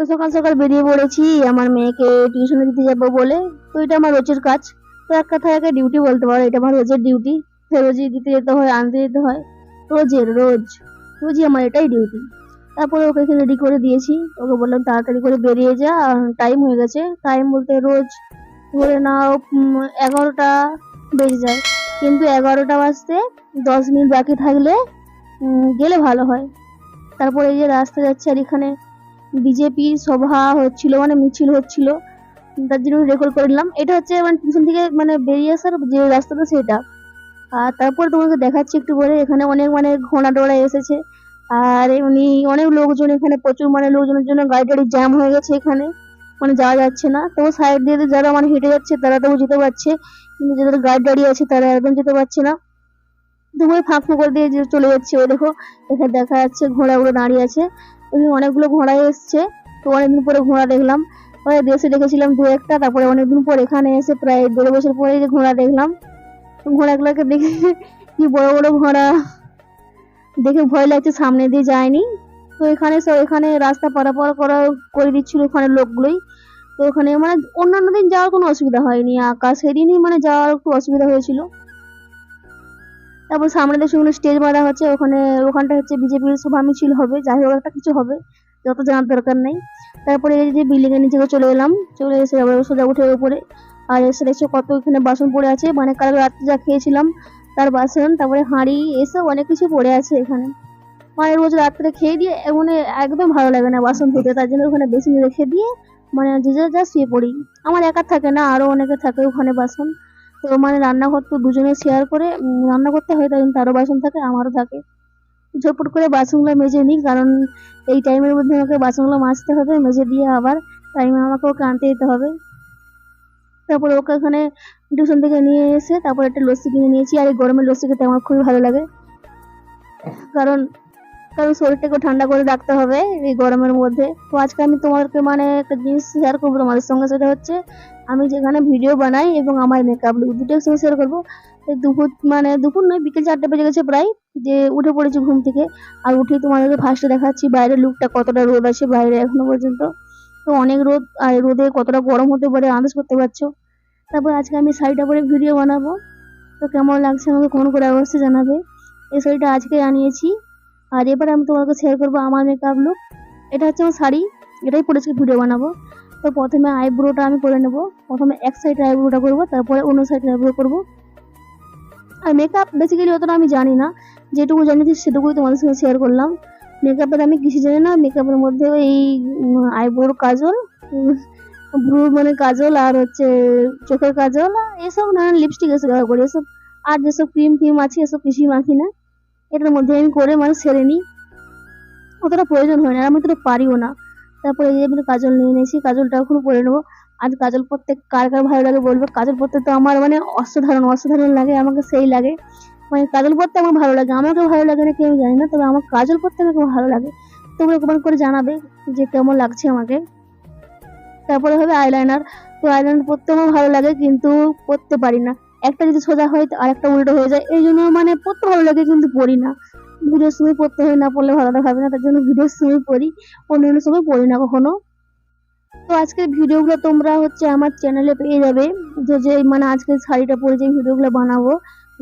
তো সকাল সকাল বেরিয়ে পড়েছি, আমার মেয়েকে টিউশনে দিতে যাব বলে। তো এটা আমার রোজের কাজ। তো এক কথায় একে ডিউটি বলতে পারো, এটা আমার রোজের ডিউটি রোজই দিতে যেতে হয়, আনতে যেতে হয়, রোজের, রোজ। রোজই আমার এটাই ডিউটি তারপরে ওকে রেডি করে দিয়েছি। ওকে বললাম, তাড়াতাড়ি করে বেরিয়ে যা টাইম হয়ে গেছে। টাইম বলতে রোজ ধরে নাও এগারোটা বেজে যায়। কিন্তু এগারোটা বাজতে দশ মিনিট বাকি থাকলে গেলে ভালো হয়। তারপরে এই যে রাস্তা যাচ্ছে আর এখানে বিজেপি সভা হচ্ছিল মানে মিছিল হচ্ছিল, তার জন্য রেকর্ড করে নিলাম। এটা হচ্ছে মানে টিউশন থেকে মানে বেরিয়ে আসার যে রাস্তাটা সেটা। আর তারপর তোমাকে দেখাচ্ছি একটু পরে, এখানে অনেক মানে ঘোড়া টোড়া এসেছে। আর এমনি অনেক লোকজন এখানে, প্রচুর মানে লোকজনের জন্য গাড়ি টাড়ি জ্যাম হয়ে গেছে এখানে। মানে যাওয়া যাচ্ছে না। তো সাইড দিয়ে যারা মানে হেঁটে যাচ্ছে, তারা তবু যেতে পারছে। কিন্তু যাদের গাড়ি টাড়ি আছে, তারা একদম যেতে পারছে না। তো ওই ফাঁক ফোকর দিয়ে চলে যাচ্ছে, ওই দেখো, এখানে দেখা যাচ্ছে ঘোড়াগুলো দাঁড়িয়ে আছে। এখানে অনেকগুলো ঘোড়া এসছে। তো অনেকদিন পরে ঘোড়া দেখলাম। দেশে দেখেছিলাম দু একটা, তারপরে অনেকদিন পর এখানে এসে প্রায় দেড় বছর পরে যে ঘোড়া দেখলাম। ঘোড়াগুলোকে দেখে কি বড় বড় ঘোড়া। দেখে ভয় লাগছে, সামনে দিয়ে যায়নি। তো এখানে সব, এখানে রাস্তা পারাপার করা করে দিচ্ছিল ওখানে লোকগুলোই। তো ওখানে মানে অন্যান্য দিন যাওয়ার কোনো অসুবিধা হয়নি। আকাশ সেদিনই মানে যাওয়ার একটু অসুবিধা হয়েছিল। তারপর সামনে দেশে কোনো স্টেজ বাঁধা হচ্ছে, ওখানে ওখানটা হচ্ছে বিজেপির সভা মিছিল হবে, যাই হোক একটা কিছু হবে, যত জানার দরকার নেই। তারপরে এই যে বিল্ডিং এর নিচে চলে এলাম, চলে এসে আবার সোজা উঠে উপরে। আর এসে দেখছ কত এখানে বাসন পড়ে আছে মানে কাল রাত্রে যা খেয়েছিলাম তার বাসন, তারপরে হাঁড়ি, এসব অনেক কিছু পড়ে আছে এখানে। মানে রোজ রাত্রে খেয়ে দিয়ে মানে একদম ভালো লাগে না বাসন ধুতে, তার জন্য ওখানে বেশি রেখে দিয়ে মানে যে যা যা শুয়ে পড়ি। আমার একার থাকে না, আরও অনেকে থাকে ওখানে বাসন। তো মানে রান্নাঘর তো দুজনে শেয়ার করে রান্না করতে হয় তাই তারও বাসন থাকে, আমারও থাকে। ঝটপট করে বাসনগুলো মেজে নিই, কারণ এই টাইমের মধ্যে আমাকে বাসনগুলো মাজতে হবে, মেজে দিয়ে আবার টাইমে আমাকে ওকে আনতে যেতে হবে। তারপর ওকে ওখানে টিউশন থেকে নিয়ে এসে তারপর একটা লস্যি কিনে নিয়েছি, আর এই গরমের লস্যি খেতে আমার খুবই ভালো লাগে। কারণ কারণ শরীরটাকে ঠান্ডা করে রাখতে হবে এই গরমের মধ্যে। তো আজকে আমি তোমাদেরকে মানে একটা জিনিস শেয়ার করব তোমাদের সঙ্গে, সেটা হচ্ছে আমি যেখানে ভিডিও বানাই এবং আমার মেকআপ লুক দুটোর সঙ্গে শেয়ার করব। দুপুর মানে দুপুর নয়, বিকেল চারটে বেজে গেছে প্রায়, যে উঠে পড়েছি ঘুম থেকে। আর উঠে তোমাদেরকে ফার্স্টে দেখাচ্ছি বাইরের লুকটা কতটা রোদ আছে বাইরে এখনও পর্যন্ত। তো অনেক রোদ, আর রোদে কতটা গরম হতে পারে আন্দাজ করতে পারছ? তারপর আজকে আমি শাড়িটা পরে ভিডিও বানাবো। তো কেমন লাগছে আমাকে ফোন করে অবশ্যই জানাবে। এই শাড়িটা আজকে আনিয়েছি। আর এবার আমি তোমাকে শেয়ার করব আমার মেকআপ লুক এটা হচ্ছে আমার শাড়ি। এটাই পরে আজকে ভিডিও বানাবো। তো প্রথমে আইব্রোটা আমি করে নেব। প্রথমে এক সাইডে আইব্রোটা করব তারপরে অন্য সাইডে আইব্রো করব। আর মেকআপ বেসিক্যালি অতটা আমি জানি না। যেটুকু জানিছি সেটুকুই তোমাদের সঙ্গে শেয়ার করলাম। মেকআপের আমি কিছু জানি না মেকআপের মধ্যে এই আইব্রোর কাজল ব্রু মানে কাজল আর হচ্ছে চোখের কাজল এসব নানান লিপস্টিক এসব ব্যবহার করি। এসব আর যেসব ক্রিম ফ্রিম আছে, এসব কিছুই মাখি না। এটার মধ্যে আমি করে মানে সেরে নিই। অতটা প্রয়োজন হয় না, আর আমি অতটা পারিও না। তারপরে এই আমি কাজল নিয়ে নিয়েছি কাজলটা এখন পরে নেব। আর কাজল পরতে কার কার ভালো লাগে বলবে? কাজল পরতে তো আমার মানে অসাধারণ অসাধারণ লাগে, আমাকে সেই লাগে। মানে কাজল পরতে আমার ভালো লাগে আমাকে ভালো লাগে না কি আমি জানি না, তবে আমার কাজল পরতে আমাকে ভালো লাগে। তোমরা কমেন্ট করে জানাবে যে কেমন লাগছে আমাকে। তারপরে হবে আইলাইনার তো আইলাইনার পরতে আমার ভালো লাগে, কিন্তু পরতে পারি না। একটা যদি সোজা হয় তো আরেকটা উল্টো হয়ে যায়, এই জন্য মানে পরতে ভালো লাগে কিন্তু পড়ি না। ভিডিওর সময় পড়তে হয় না পড়লে ভালো দেখাবে না, তার জন্য ভিডিওর সময় পড়ি অন্যান্য সময় পড়ি না কখনো। তো আজকের ভিডিওগুলো তোমরা হচ্ছে আমার চ্যানেলে পেয়ে যাবে। যে যে মানে আজকে শাড়িটা পরে যে ভিডিওগুলো বানাবো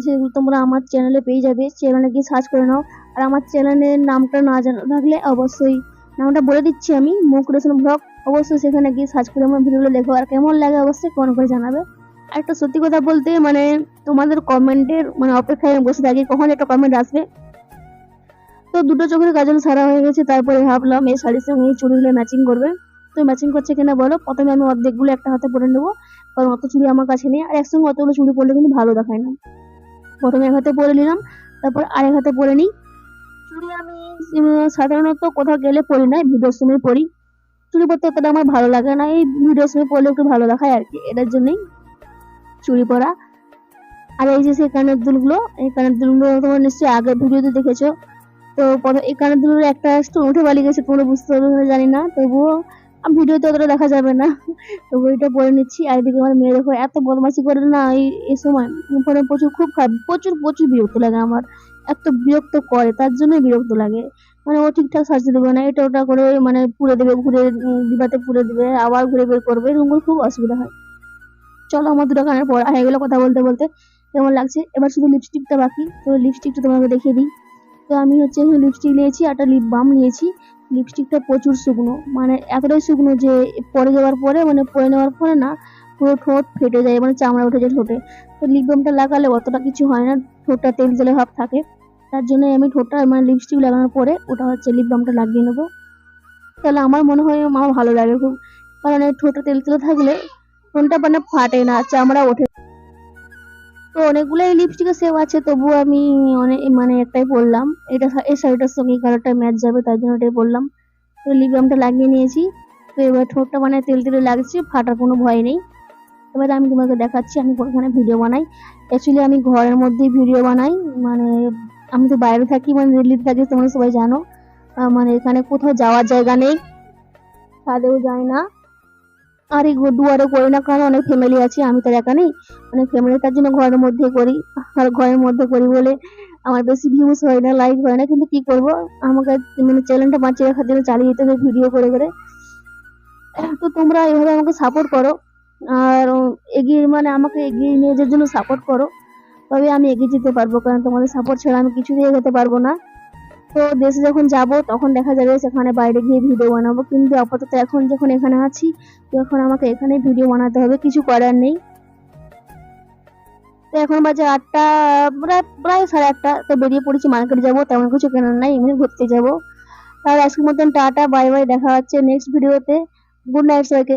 সেগুলো তোমরা আমার চ্যানেলে পেয়ে যাবে। চ্যানেলে গিয়ে সার্চ করে নাও। আর আমার চ্যানেলের নামটা না জানা থাকলে অবশ্যই নামটা বলে দিচ্ছি আমি মুখ রেশন ব্লগ। অবশ্যই সেখানে গিয়ে সার্চ করে আমার ভিডিওগুলো দেখো। আর কেমন লাগে অবশ্যই কমেন্ট করে জানাবে। আর একটা সত্যি কথা বলতে মানে তোমাদের কমেন্টের মানে অপেক্ষায় বসে থাকি, কখন একটা কমেন্ট আসবে। তো দুটো চোখের কাজল সারা হয়ে গেছে, তারপরে ভাবলাম, এই শাড়ির সঙ্গে এই চুড়িগুলো ম্যাচিং করবে। তো ম্যাচিং করছে কিনা বলো? প্রথমে আমি অর্ধেকগুলো একটা হাতে পরে নেব, কারণ অত চুড়ি আমার কাছে নেই, আর একসঙ্গে অতগুলো চুড়ি পরলে কিন্তু ভালো দেখায় না। প্রথমে এক হাতে পরে নিলাম, তারপর আরেক হাতে পরে নিই। চুড়ি আমি সাধারণত কোথাও গেলে পরি না ভিডিওর সময় পরি। চুড়ি পরতে অতটা আমার ভালো লাগে না, এই ভিডিওর সময় পরলে একটু ভালো দেখায় আর কি এটার জন্যই। চুড়ি পরা। আর এই যে সেই কানের দুলগুলো, এই কানের দুলগুলো তোমার নিশ্চয়ই আগের ভিডিওতে দেখেছ তো এই কানের একটা স্টোন উঠে বালি গেছে তোমরা বুঝতে পারবে জানি না। তবুও ভিডিওতে অতটা দেখা যাবে না। তো ওইটা পরে নিচ্ছি, আর এদিকে আমার মেয়ে দেখো, এত বদমাশি করে না এই এই সময়। ফোনে প্রচুর খুব খারাপ, প্রচুর প্রচুর বিরক্ত লাগে আমার। এত বিরক্ত করে, তার জন্যই বিরক্ত লাগে। মানে ও ঠিকঠাক সাজতে দেবে না, এটা ওটা করে মানে পুড়ে দেবে, ঘুরে ডিবাতে পুড়ে দেবে, আবার ঘুরে বের করবে, এরকম খুব অসুবিধা হয়। চলো আমার দুটো কানের পড়া হয়ে গেলো কথা বলতে বলতে। কেমন লাগছে? এবার শুধু লিপস্টিকটা বাকি, তো লিপস্টিকটা তোমাকে দেখিয়ে দিই। তো আমি হচ্ছে লিপস্টিক নিয়েছি, একটা লিপ বাম নিয়েছি। লিপস্টিকটা প্রচুর শুকনো মানে এতটাই শুকনো যে পরে যাওয়ার পরে মানে পরে নেওয়ার পরে না পুরো ঠোঁট ফেটে যায় মানে চামড়া উঠে যায় ঠোঁটে। তো লিপ বামটা লাগালে অতটা কিছু হয় না, ঠোঁটটা তেল জলে ভাব থাকে। তার জন্য আমি ঠোঁটটা মানে লিপস্টিক লাগানোর পরে ওটা হচ্ছে লিপ বামটা লাগিয়ে নেব। তাহলে আমার মনে হয় আমার ভালো লাগে খুব। কারণ এই ঠোঁটে তেল তেলে থাকলে ফোনটা মানে ফাটে না, চামড়া ওঠে তো অনেকগুলোই লিপস্টিকের সেভ আছে, তবুও আমি অনেক মানে একটাই পরলাম এটা এই শাড়িটার সঙ্গে কালারটা ম্যাচ যাবে, তাই জন্য এটাই পরলাম তো লিপ বামটা লাগিয়ে নিয়েছি, তো এবার ঠোঁটটা মানে তেল তেলে লাগছে ফাটার কোনো ভয় নেই। এবার আমি তোমাকে দেখাচ্ছি, আমি কোনখানে ভিডিও বানাই। অ্যাকচুয়ালি আমি ঘরের মধ্যেই ভিডিও বানাই মানে আমি তো বাইরে থাকি মানে দিল্লিতে থাকি, তোমরা সবাই জানো। মানে এখানে কোথাও যাওয়ার জায়গা নেই, ছাদেও যায় না। আর এই দুয়ারে করি না, কারণ অনেক ফ্যামিলি আছে, আমি তো একা নেই। অনেক ফ্যামিলি তার জন্য ঘরের মধ্যে করি, আর ঘরের মধ্যে করি বলে আমার বেশি ভিউজ হয় না লাইক হয় না, কিন্তু কি করব? আমাকে মানে চ্যানেলটা বাঁচিয়ে রাখার জন্য চালিয়ে যেতে হবে ভিডিও করে করে। তো তোমরা এভাবে আমাকে সাপোর্ট করো, আর এগিয়ে মানে আমাকে এগিয়ে নিয়ে যাওয়ার জন্য সাপোর্ট করো। তবে আমি এগিয়ে যেতে পারব, কারণ তোমাদের সাপোর্ট ছাড়া আমি কিছুতেই এগোতে পারব না। তো দেশে যখন যাব, তখন দেখা যাবে সেখানে বাইরে গিয়ে ভিডিও বানাবো। কিন্তু আপাতত এখন যখন এখানে আছি তো এখন আমাকে এখানে ভিডিও বানাতে হবে, কিছু করার নেই। তো এখন বাজে আটটা, প্রায় প্রায় সাড়ে আটটা। তো বেরিয়ে পড়েছি মার্কেট যাব, তেমন কিছু কেনার নাই, এমনি ঘুরতে যাব। তাহলে আজকের মতন টাটা, বাই বাই, দেখা হচ্ছে নেক্সট ভিডিওতে গুড নাইট সবাইকে।